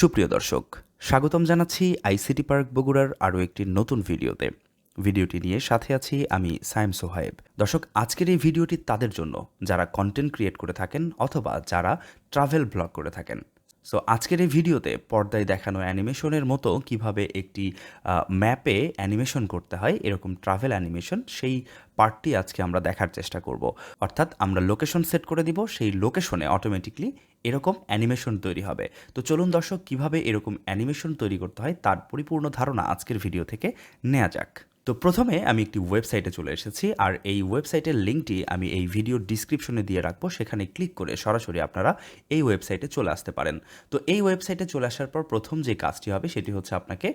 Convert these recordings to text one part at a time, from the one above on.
সুপ্রিয় দর্শক, স্বাগতম জানাচ্ছি আইসিটি পার্ক বগুড়ার আরও একটি নতুন ভিডিওতে। ভিডিওটি নিয়ে সাথে আছি আমি সাইম সোহায়েব। দর্শক, আজকের এই ভিডিওটি তাদের জন্য, যারা কন্টেন্ট ক্রিয়েট করে থাকেন অথবা যারা ট্রাভেল ব্লগ করে থাকেন। সো আজকের এই ভিডিওতে পর্দায় দেখানো অ্যানিমেশনের মতো কীভাবে একটি ম্যাপে অ্যানিমেশন করতে হয়, এরকম ট্রাভেল অ্যানিমেশন, সেই পার্টটি আজকে আমরা দেখার চেষ্টা করব। অর্থাৎ আমরা লোকেশন সেট করে দিব, সেই লোকেশনে অটোমেটিকলি এরকম অ্যানিমেশন তৈরি হবে। তো চলুন দর্শক, কীভাবে এরকম অ্যানিমেশন তৈরি করতে হয় তার পরিপূর্ণ ধারণা আজকের ভিডিও থেকে নেওয়া যাক। তো প্রথমে আমি একটি ওয়েবসাইটে চলে এসেছি আর এই ওয়েবসাইটের লিঙ্কটি আমি এই ভিডিও ডিসক্রিপশনে দিয়ে রাখব। সেখানে ক্লিক করে সরাসরি আপনারা এই ওয়েবসাইটে চলে আসতে পারেন। তো এই ওয়েবসাইটে চলে আসার পর প্রথম যে কাজটি হবে সেটি হচ্ছে আপনাকে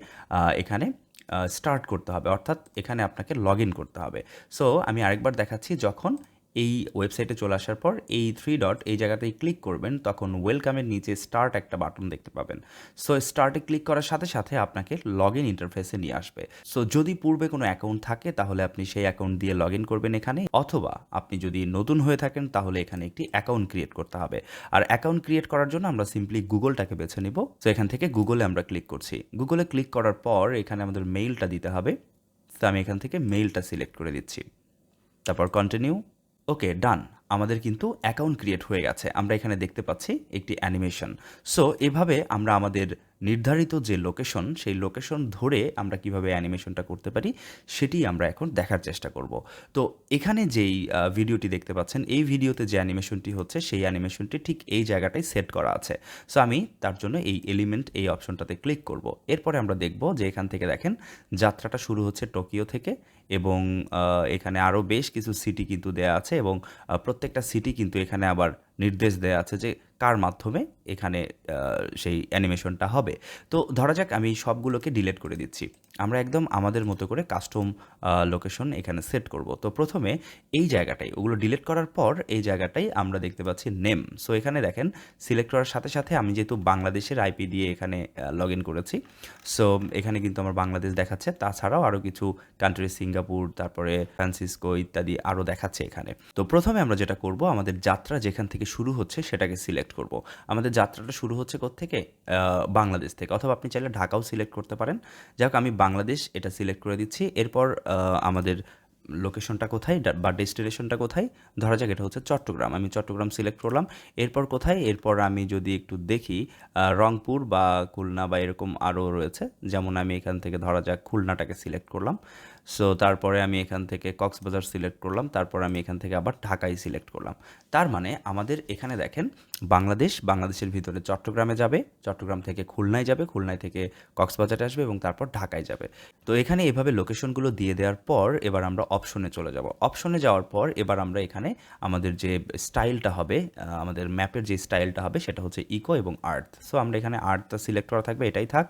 এখানে স্টার্ট করতে হবে। অর্থাৎ এখানে আপনাকে লগ করতে হবে। সো আমি আরেকবার দেখাচ্ছি, যখন এই ওয়েবসাইটে চলে আসার পর এই থ্রি ডট এই জায়গাটায় ক্লিক করবেন, তখন ওয়েলকামের নিচে স্টার্ট একটা বাটন দেখতে পাবেন। সো স্টার্টে ক্লিক করার সাথে সাথে আপনাকে লগ ইন ইন্টারফেসে নিয়ে আসবে। সো যদি পূর্বে কোনো অ্যাকাউন্ট থাকে, তাহলে আপনি সেই অ্যাকাউন্ট দিয়ে লগ ইন করবেন এখানে, অথবা আপনি যদি নতুন হয়ে থাকেন, তাহলে এখানে একটি অ্যাকাউন্ট ক্রিয়েট করতে হবে। আর অ্যাকাউন্ট ক্রিয়েট করার জন্য আমরা সিম্পলি গুগলটাকে বেছে নিব। তো এখান থেকে গুগলে আমরা ক্লিক করছি। গুগলে ক্লিক করার পর এখানে আমাদের মেইলটা দিতে হবে। তো আমি এখান থেকে মেইলটা সিলেক্ট করে দিচ্ছি। তারপর কন্টিনিউ ওকে, ডান। আমাদের কিন্তু অ্যাকাউন্ট ক্রিয়েট হয়ে গেছে। আমরা এখানে দেখতে পাচ্ছি একটি অ্যানিমেশন। সো, এভাবে আমরা আমাদের নির্ধারিত যে লোকেশন সেই লোকেশন ধরে আমরা কীভাবে অ্যানিমেশনটা করতে পারি, সেটি আমরা এখন দেখার চেষ্টা করব। তো এখানে যেই ভিডিওটি দেখতে পাচ্ছেন, এই ভিডিওতে যে অ্যানিমেশনটি হচ্ছে, সেই অ্যানিমেশনটি ঠিক এই জায়গাটায় সেট করা আছে। সো আমি তার জন্য এই এলিমেন্ট এই অপশনটাতে ক্লিক করব। এরপরে আমরা দেখব যে এখান থেকে দেখেন, যাত্রাটা শুরু হচ্ছে টোকিও থেকে এবং এখানে আরও বেশ কিছু সিটি কিন্তু দেয়া আছে এবং প্রত্যেকটা সিটি কিন্তু এখানে আবার নির্দেশ দেয়া আছে যে কার মাধ্যমে এখানে সেই অ্যানিমেশনটা হবে। তো ধরা যাক আমি সবগুলোকে ডিলেট করে দিচ্ছি। আমরা একদম আমাদের মতো করে কাস্টম লোকেশন এখানে সেট করব। তো প্রথমে এই জায়গাটাই, ওগুলো ডিলেট করার পর এই জায়গাটাই আমরা দেখতে পাচ্ছি নেম। সো এখানে দেখেন, সিলেক্ট করার সাথে সাথে আমি যেহেতু বাংলাদেশের আইপি দিয়ে এখানে লগ ইন করেছি, সো এখানে কিন্তু আমার বাংলাদেশ দেখাচ্ছে। তাছাড়াও আরও কিছু কান্ট্রি সিঙ্গাপুর, তারপরে ফ্রান্সিসকো ইত্যাদি আরও দেখাচ্ছে এখানে। তো প্রথমে আমরা যেটা করব, আমাদের যাত্রা যেখান থেকে শুরু হচ্ছে সেটাকে সিলেক্ট করব। আমাদের যাত্রাটা শুরু হচ্ছে থেকে বাংলাদেশ থেকে। অথবা আপনি চাইলে ঢাকাও সিলেক্ট করতে পারেন। যাক আমি বাংলাদেশ এটা সিলেক্ট করে দিচ্ছি। এরপর আমাদের লোকেশনটা কোথায় বা ডেস্টিনেশনটা কোথায়? ধরা যাক, এটা হচ্ছে চট্টগ্রাম। আমি চট্টগ্রাম সিলেক্ট করলাম। এরপর কোথায়? এরপর আমি যদি একটু দেখি রংপুর বা খুলনা বা এরকম আরও রয়েছে। যেমন আমি এখান থেকে ধরা যাক, খুলনাটাকে সিলেক্ট করলাম। সো তারপরে আমি এখান থেকে কক্সবাজার সিলেক্ট করলাম। তারপর আমি এখান থেকে আবার ঢাকাই সিলেক্ট করলাম। তার মানে আমাদের এখানে দেখেন বাংলাদেশ, বাংলাদেশের ভিতরে চট্টগ্রামে যাবে, চট্টগ্রাম থেকে খুলনায় যাবে, খুলনায় থেকে কক্সবাজারে আসবে এবং তারপর ঢাকায় যাবে। তো এখানে এভাবে লোকেশনগুলো দিয়ে দেওয়ার পর এবার আমরা অপশনে চলে যাব। অপশনে যাওয়ার পর এবার আমরা এখানে আমাদের যে স্টাইলটা হবে আমাদের ম্যাপের যে স্টাইলটা হবে সেটা হচ্ছে ইকো এবং আর্থ সো আমরা এখানে আর্থটা সিলেক্ট করা থাকবে, এটাই থাক।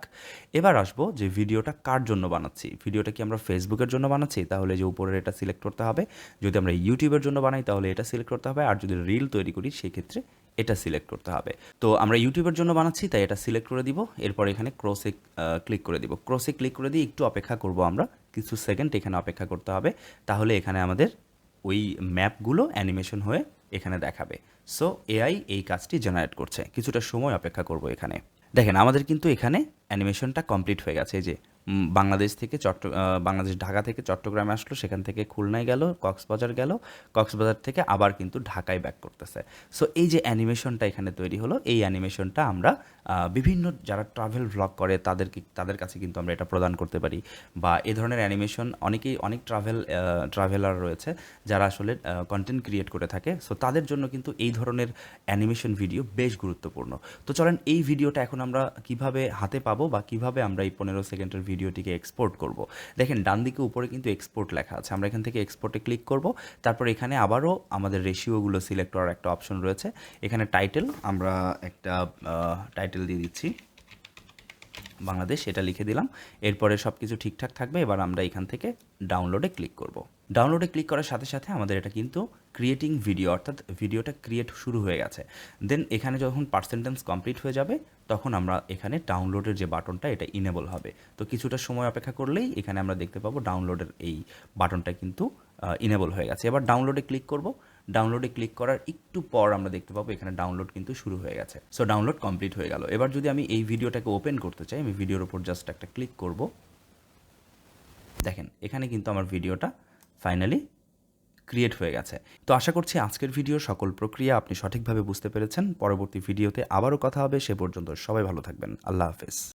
এবার আসব যে ভিডিওটা কার জন্য বানাচ্ছি। ভিডিওটা কি আমরা ফেসবুকের জন্য বানাচ্ছি? তাহলে যে উপরের এটা সিলেক্ট করতে হবে। যদি আমরা ইউটিউবের জন্য বানাই, তাহলে এটা সিলেক্ট করতে হবে। আর যদি রিল তৈরি করি সেই ক্ষেত্রে এটা সিলেক্ট করতে হবে। তো আমরা ইউটিউবের জন্য বানাচ্ছি, তাই এটা সিলেক্ট করে দিব। এরপর এখানে ক্রসে ক্লিক করে দিব। ক্রসে ক্লিক করে দিয়ে একটু অপেক্ষা করব আমরা। কিছু সেকেন্ড এখানে অপেক্ষা করতে হবে। তাহলে এখানে আমাদের ওই ম্যাপগুলো অ্যানিমেশন হয়ে এখানে দেখাবে। সো এআই এই কাজটি জেনারেট করছে। কিছুটা সময় অপেক্ষা করব এখানে। দেখেন, আমাদের কিন্তু এখানে অ্যানিমেশনটা কমপ্লিট হয়ে গেছে। যে বাংলাদেশ থেকে চট্ট বাংলাদেশ ঢাকা থেকে চট্টগ্রামে আসলো, সেখান থেকে খুলনায় গেল, কক্সবাজার গেল, কক্সবাজার থেকে আবার কিন্তু ঢাকায় ব্যাক করতেছে। সো এই যে অ্যানিমেশনটা এখানে তৈরি হলো, এই অ্যানিমেশনটা আমরা বিভিন্ন যারা ট্রাভেল ভ্লগ করে, তাদেরকে, তাদের কাছে কিন্তু আমরা এটা প্রদান করতে পারি। বা এ ধরনের অ্যানিমেশন অনেকেই, অনেক ট্রাভেল ট্রাভেলার রয়েছে, যারা আসলে কন্টেন্ট ক্রিয়েট করে থাকে। সো তাদের জন্য কিন্তু এই ধরনের অ্যানিমেশন ভিডিও বেশ গুরুত্বপূর্ণ। তো চলেন, এই ভিডিওটা এখন আমরা কীভাবে হাতে পাবো বা কীভাবে আমরা এই পনেরো সেকেন্ডের ভিডিওটিকে এক্সপোর্ট করব। দেখেন, ডান দিকে উপরে কিন্তু এক্সপোর্ট লেখা আছে। আমরা এখান থেকে এক্সপোর্টে ক্লিক করব। তারপর এখানে আবারও আমাদের রেশিওগুলো সিলেক্ট করার একটা অপশন রয়েছে। এখানে টাইটেল আমরা একটা টাইটেল দিয়ে দিচ্ছি। বাংলাদেশ, এটা লিখে দিলাম। এরপরে সব কিছু ঠিকঠাক থাকবে। এবার আমরা এখান থেকে ডাউনলোডে ক্লিক করব। ডাউনলোডে ক্লিক করার সাথে সাথে আমাদের এটা কিন্তু ক্রিয়েটিং ভিডিও অর্থাৎ ভিডিওটা ক্রিয়েট শুরু হয়ে গেছে। দেন এখানে যখন পার্সেন্টেন্স কমপ্লিট হয়ে যাবে, তখন আমরা এখানে ডাউনলোডের যে বাটনটা, এটা ইনেবল হবে। তো কিছুটা সময় অপেক্ষা করলেই এখানে আমরা দেখতে পাবো ডাউনলোডের এই বাটনটা কিন্তু ইনেবল হয়ে গেছে। এবার ডাউনলোডে ক্লিক করব। ডাউনলোডে ক্লিক করার একটু পর আমরা দেখতে পাবো এখানে ডাউনলোড কিন্তু শুরু হয়ে গেছে। সো ডাউনলোড কমপ্লিট হয়ে গেল। এবার যদি আমি এই ভিডিওটাকে ওপেন করতে চাই, আমি ভিডিওর উপর জাস্ট একটা ক্লিক করব। দেখেন, এখানে কিন্তু আমার ভিডিওটা ফাইনালি ক্রিয়েট হয়ে গেছে। তো আশা করছি আজকের ভিডিও সকল প্রক্রিয়া আপনি সঠিকভাবে বুঝতে পেরেছেন। পরবর্তী ভিডিওতে আবারও কথা হবে। সে পর্যন্ত সবাই ভালো থাকবেন। আল্লাহ হাফেজ।